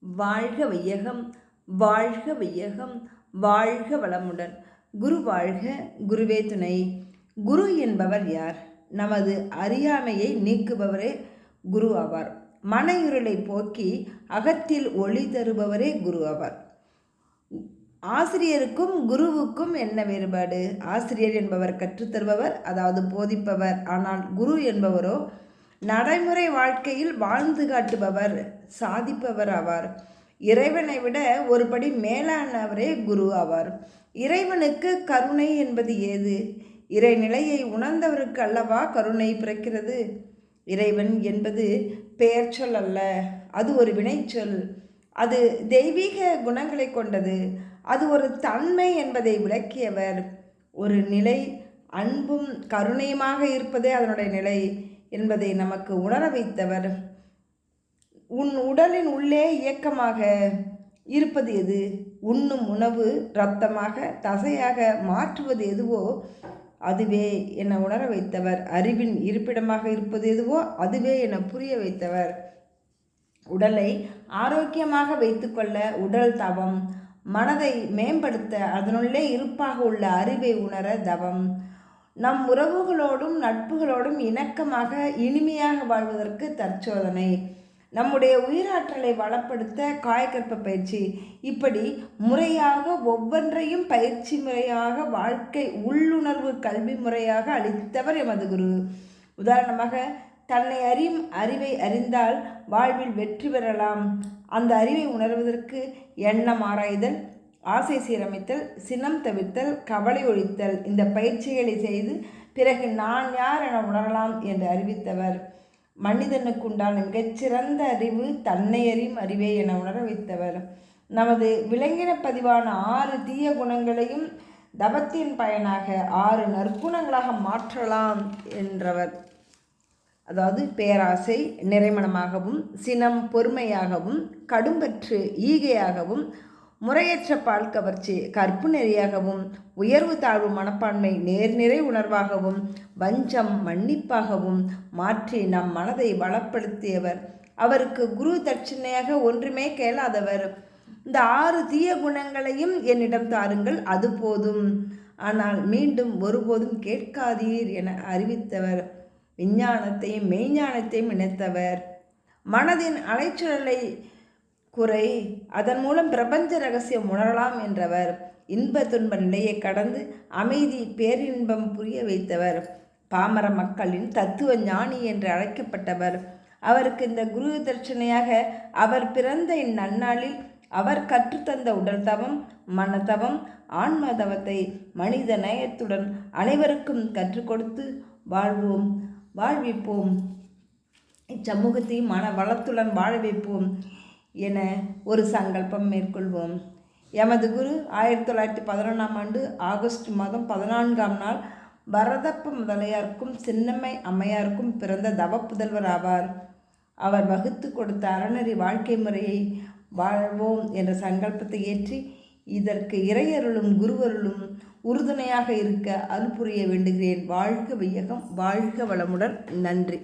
வாழ்க வையகம் வாழ்க வையகம் வாழ்க வளமுடன். குரு வாழ்க குருவே துணை. குரு என்பவர் யார்? நமது அறியாமையை நீக்குபவரே குரு ஆவார். மன இருளை போக்கி அகத்தில் ஒளி தருபவரே குரு ஆவார். ஆசிரியருக்கும் குருவுக்கும் என்ன வேறுபாடு? ஆசிரியர் என்பவர் கற்றுத்தருபவர் அதாவது போதிப்பவர். ஆனால் குரு என்பவரோ நடைமுறை வாழ்க்கையில் வாழ்ந்து காட்டுபவர் சாதிப்பவர் ஆவார் இறைவனை விட ஒருபடி மேலானவரே குரு ஆவார். இறைவனுக்கு கருணை என்பது ஏது? இறைநிலையை உணர்ந்தவருக்கு அல்லவா கருணை பிறக்கிறது? இறைவன் என்பது பெயர் சொல் அல்ல அது ஒரு வினைச்சொல் அது தெய்வீக குணங்களை கொண்டது. அது ஒரு தன்மை என்பதை விளக்கியவர். ஒரு நிலை அன்பும் கருணையுமாக இருப்பதே அதனுடைய நிலை. என்பதை நமக்கு உணர வைத்தவர். உன் உடலின் உள்ளே இயக்கமாக இருப்பது எது? உண்ணும் உணவு இரத்தமாக தசையாக மாற்றுவது எதுவோ அதுவே என்னை உணர வைத்தவர். அறிவின் இருப்பிடமாக இருப்பது எதுவோ அதுவே என புரிய வைத்தவர். உடலை ஆரோக்கியமாக வைத்துக்கொள்ள உடல் தவம் மனதை மேம்படுத்த அதனுள்ளே இருப்பாக உள்ள அறிவை உணர தவம். நம் உறவுகளோடும் நட்புகளோடும் இணக்கமாக இனிமையாக வாழ்வதற்கு தற்சோதனை. நம்முடைய உயிராற்றலை வளப்படுத்த காயக்கற்ப பயிற்சி. இப்படி முறையாக ஒவ்வொன்றையும் பயிற்சி முறையாக வாழ்க்கை உள்ளுணர்வு கல்வி முறையாக அளித்தவர் எமது குரு. உதாரணமாக தன்னை அறியும் அறிவை அறிந்தால் வாழ்வில் வெற்றி பெறலாம். அந்த அறிவை உணர்வதற்கு எண்ணம் ஆராய்தல் ஆசை சீரமைத்தல் சினம் தவிர்த்தல் கவலை ஒழித்தல். இந்த பயிற்சிகளை செய்து பிறகு நான் யார் என உணரலாம் என்று அறிவித்தவர். மனிதனுக்குண்டான மிகச்சிறந்த அறிவு தன்னை அறியும் அறிவே என உணர வைத்தவர். நமது விலங்கின பதிவான ஆறு தீய குணங்களையும் தவத்தின் பயனாக ஆறு நற்குணங்களாக மாற்றலாம் என்றவர். அதாவது பேராசை நிறைமணமாகவும் சினம் பொறுமையாகவும் கடும்பற்று ஈகையாகவும் முறையற்ற பால் கவர்ச்சி கற்பு நெறியாகவும் உயர்வு தாழ்வு மனப்பான்மை நேர்நிறை உணர்வாகவும் வஞ்சம் மன்னிப்பாகவும் மாற்றி நம் மனதை வளப்படுத்தியவர். அவருக்கு குரு தட்சிணையாக ஒன்றுமே கேளாதவர். இந்த ஆறு தீய குணங்களையும் என்னிடம் தாருங்கள் அது போதும். ஆனால் மீண்டும் ஒருபோதும் கேட்காதீர் என அறிவித்தவர். விஞ்ஞானத்தையும் மெய்ஞானத்தையும் இணைத்தவர். மனதின் அலைச்சலை குறை. அதன் மூலம் பிரபஞ்ச ரகசியம் உணரலாம் என்றவர். இன்ப துன்ப நிலையை கடந்து அமைதி பேரின்பம் புரிய வைத்தவர். பாமர மக்களின் தத்துவ ஞானி என்று அழைக்கப்பட்டவர். அவருக்கு இந்த குரு தட்சணையாக அவர் பிறந்த இந்நன்னாளில் அவர் கற்றுத்தந்த உடல் தவம் மனதவம் ஆன்ம தவத்தை மனித நேயத்துடன் அனைவருக்கும் கற்றுக் கொடுத்து வாழ்வோம் வாழ்விப்போம். இச்சமூகத்தையும் மன வளத்துடன் வாழ வைப்போம். என ஒரு சங்கல்பம் மேற்கொள்வோம். எமது குரு ஆயிரத்தி தொள்ளாயிரத்தி பதினொன்றாம் ஆண்டு ஆகஸ்ட் மாதம் பதினான்காம் நாள் பரதப்ப முதலியாருக்கும் சின்னம்மை அம்மையாருக்கும் பிறந்த தவ புதல்வர் ஆவார். அவர் வகுத்து கொடுத்த அறநெறி வாழ்க்கை முறையை வாழ்வோம் என்ற சங்கல்பத்தை ஏற்றி இதற்கு இறையருளும் குருவருளும் உறுதுணையாக இருக்க அருள் புரிய வேண்டுகிறேன். வாழ்க வையகம் வாழ்க வளமுடன். நன்றி.